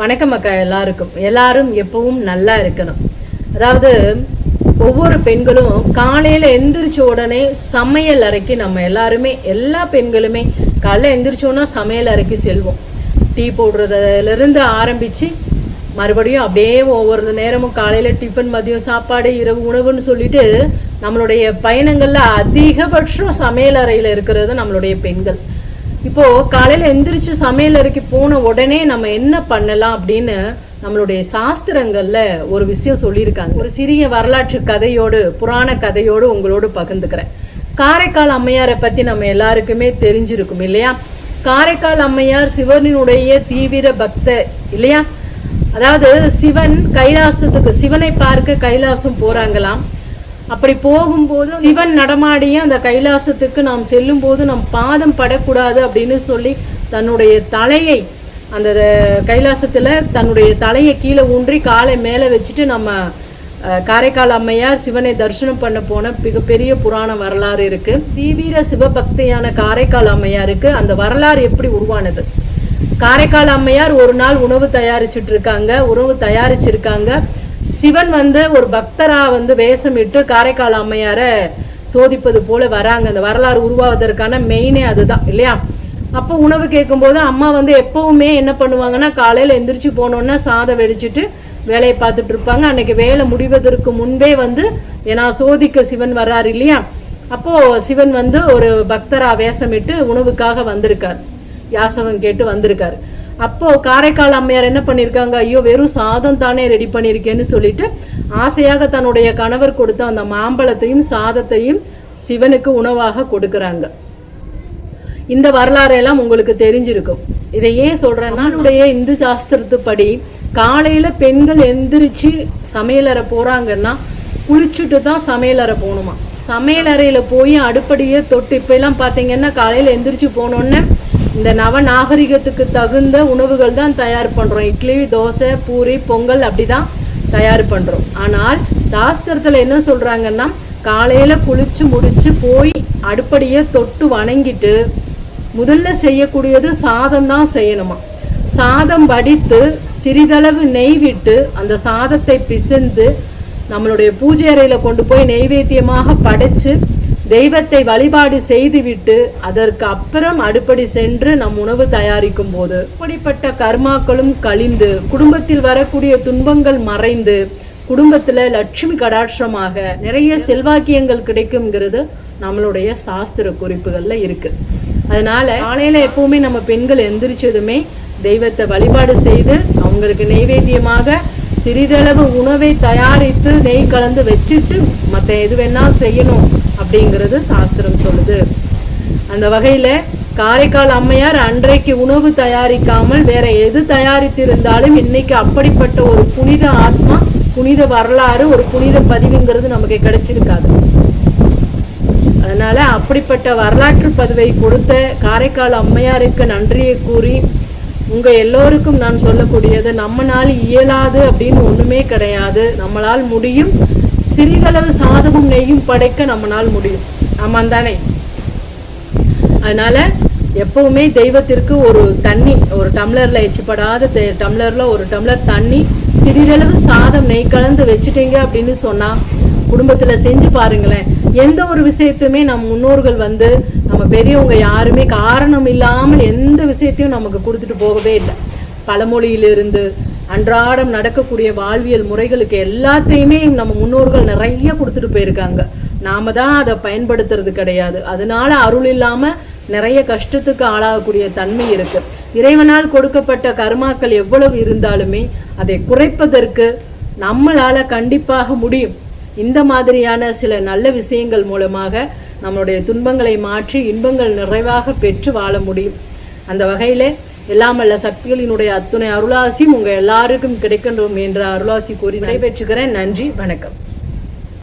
வணக்கம் அக்கா எல்லாருக்கும். எல்லாரும் எப்பவும் நல்லா இருக்கணும். அதாவது ஒவ்வொரு பெண்களும் காலையில எந்திரிச்ச உடனே சமையல் அறைக்கு நம்ம எல்லாருமே எல்லா பெண்களுமே காலைல எந்திரிச்சோன்னா சமையல் அறைக்கு செல்வோம். டீ போடுறதுலேருந்து ஆரம்பித்து ஆரம்பிச்சு மறுபடியும் அப்படியே ஒவ்வொரு நேரமும் காலையில் டிஃபன் மதியம் சாப்பாடு இரவு உணவுன்னு சொல்லிட்டு நம்மளுடைய பயணங்களில் அதிகபட்சம் சமையல் அறையில் இருக்கிறது நம்மளுடைய பெண்கள். இப்போ காலையில எந்திரிச்சு சமையல் அறைக்கு போன உடனே நம்ம என்ன பண்ணலாம் அப்படின்னு நம்மளுடைய சாஸ்திரங்கள்ல ஒரு விஷயம் சொல்லியிருக்காங்க. ஒரு சிறிய வரலாற்று கதையோடு புராண கதையோடு உங்களோடு பகிர்ந்துக்கிறேன். காரைக்கால் அம்மையாரை பத்தி நம்ம எல்லாருக்குமே தெரிஞ்சிருக்கும் இல்லையா? காரைக்கால் அம்மையார் சிவனினுடைய தீவிர பக்தர் இல்லையா? அதாவது சிவன் கைலாசத்துக்கு சிவனை பார்க்க கைலாசம் போறாங்களாம். அப்படி போகும்போது சிவன் நடமாடிய அந்த கைலாசத்துக்கு நாம் செல்லும் போது நம் பாதம் படக்கூடாது அப்படின்னு சொல்லி தன்னுடைய தலையை அந்த கைலாசத்துல தன்னுடைய தலையை கீழே ஊன்றி காலை மேலே வச்சுட்டு நம்ம காரைக்கால் அம்மையார் சிவனை தரிசனம் பண்ண போன மிகப்பெரிய புராண வரலாறு இருக்கு. தீவிர சிவபக்தியான காரைக்கால் அம்மையாருக்கு அந்த வரலாறு எப்படி உருவானது? காரைக்கால் அம்மையார் ஒரு நாள் உணவு தயாரிச்சுட்டு இருக்காங்க உணவு தயாரிச்சிருக்காங்க. சிவன் வந்து ஒரு பக்தரா வந்து வேஷமிட்டு காரைக்கால் அம்மையாரை சோதிப்பது போல வராங்க. அந்த வரலாறு உருவாவதற்கான மெயினே அதுதான் இல்லையா? அப்போ உணவு கேட்கும்போது அம்மா வந்து எப்பவுமே என்ன பண்ணுவாங்கன்னா காலையில் எந்திரிச்சு போனோன்னா சாதம் வெடிச்சிட்டு வேலையை பார்த்துட்டு இருப்பாங்க. அன்னைக்கு வேலை முடிவதற்கு முன்பே வந்து ஏன்னா சோதிக்க சிவன் வர்றாரு இல்லையா? அப்போ சிவன் வந்து ஒரு பக்தரா வேஷமிட்டு உணவுக்காக வந்திருக்கார். யாசகம் கேட்டு வந்திருக்காரு. அப்போ காரைக்கால் அம்மையார் என்ன பண்ணியிருக்காங்க ஐயோ வெறும் சாதம் தானே ரெடி பண்ணியிருக்கேன்னு சொல்லிட்டு ஆசையாக தன்னுடைய கணவர் கொடுத்த அந்த மாம்பழத்தையும் சாதத்தையும் சிவனுக்கு உணவாக கொடுக்கறாங்க. இந்த வரலாறு எல்லாம் உங்களுக்கு தெரிஞ்சிருக்கும். இதை ஏன் சொல்றேன்னா நம்முடைய இந்து சாஸ்திரத்துப்படி காலையில பெண்கள் எந்திரிச்சு சமையலறை போறாங்கன்னா குளிச்சுட்டு தான் சமையலறை போகணுமா? சமையலறையில போய் அடுப்படியே தொட்டு இப்ப எல்லாம் பாத்தீங்கன்னா காலையில எந்திரிச்சு போனோன்னே இந்த நவ நாகரிகத்துக்கு தகுந்த உணவுகள் தான் தயார் பண்ணுறோம் இட்லி தோசை பூரி பொங்கல் அப்படி தான் தயார் பண்ணுறோம் ஆனால் சாஸ்திரத்தில் என்ன சொல்கிறாங்கன்னா காலையில் குளித்து முடித்து போய் அடுப்படியை தொட்டு வணங்கிட்டு முதல்ல செய்யக்கூடியது சாதம் தான் செய்யணுமா? சாதம் வடித்து சிறிதளவு நெய் விட்டு அந்த சாதத்தை பிசைந்து நம்மளுடைய பூஜை அறையில் கொண்டு போய் நெய்வேத்தியமாக படைச்சு தெய்வத்தை வழிபாடு செய்துவிட்டு அதற்கு அப்புறம் அடுப்படி சென்று நம் உணவு தயாரிக்கும் போது அப்படிப்பட்ட கர்மாக்களும் கழிந்து குடும்பத்தில் வரக்கூடிய துன்பங்கள் மறைந்து குடும்பத்தில் லட்சுமி கடாட்சமாக நிறைய செல்வாக்கியங்கள் கிடைக்குங்கிறது நம்மளுடைய சாஸ்திர குறிப்புகளில் இருக்குது அதனால் காலையில் எப்போவுமே நம்ம பெண்கள் எந்திரிச்சதுமே தெய்வத்தை வழிபாடு செய்து அவங்களுக்கு நெய்வேத்தியமாக சிறிதளவு உணவை தயாரித்து நெய் கலந்து வச்சுட்டு மற்ற எது வேணால் செய்யணும். அப்படிங்கிறது சாஸ்திரம் சொல்லுது. அந்த வகையில காரைக்கால் அம்மையார் அன்றைக்கு உணவு தயாரிக்காமல் வேற எது தயாரித்திருந்தாலும் இன்னைக்கு அப்படிப்பட்ட ஒரு புனித ஆத்மா புனித வரலாறு ஒரு புனித பதிவுங்கிறது நமக்கு கிடைச்சிருக்காது. அதனால அப்படிப்பட்ட வரலாற்று பதிவை கொடுத்த காரைக்கால் அம்மையாருக்கு நன்றியை கூறி உங்க எல்லோருக்கும் நான் சொல்லக்கூடியது நம்மளால் இயலாது அப்படின்னு ஒண்ணுமே கிடையாது. நம்மளால் முடியும். சிறிதளவு சாதமும் நெய்யும் படைக்க நம்மளால் முடியும். ஆமாம் தானே அதனால எப்பவுமே தெய்வத்திற்கு ஒரு தண்ணி ஒரு டம்ளரில் எச்சிப்படாத டம்ளரில் ஒரு டம்ளர் தண்ணி சிறிதளவு சாதம் நெய் கலந்து வச்சுட்டீங்க அப்படின்னு சொன்னால் குடும்பத்தில் செஞ்சு பாருங்களேன். எந்த ஒரு விஷயத்தையுமே நம் முன்னோர்கள் வந்து நம்ம பெரியவங்க யாருமே காரணம் இல்லாமல் எந்த விஷயத்தையும் நமக்கு கொடுத்துட்டு போகவே இல்லை. பழமொழியிலிருந்து அன்றாடம் நடக்கக்கூடிய வாழ்வியல் முறைகளுக்கு எல்லாத்தையுமே நம்ம முன்னோர்கள் நிறைய கொடுத்துட்டு போயிருக்காங்க. நாம தான் அதை பயன்படுத்துறது கிடையாது. அதனால அருள் இல்லாம நிறைய கஷ்டத்துக்கு ஆளாகக்கூடிய தன்மை இருக்கு. இறைவனால் கொடுக்கப்பட்ட கர்மாக்கள் எவ்வளவு இருந்தாலுமே அதை குறைப்பதற்கு நம்மளால கண்டிப்பாக முடியும். இந்த மாதிரியான சில நல்ல விஷயங்கள் மூலமாக நம்மளுடைய துன்பங்களை மாற்றி இன்பங்கள் நிறைவாக பெற்று வாழ முடியும். அந்த வகையிலே எல்லாம் அல்ல சக்திகளினுடைய அத்துணை அருளாசியும் உங்க எல்லாருக்கும் கிடைக்கணும் என்ற அருளாசி கூறி நடைபெற்றுகிறேன் நன்றி வணக்கம்.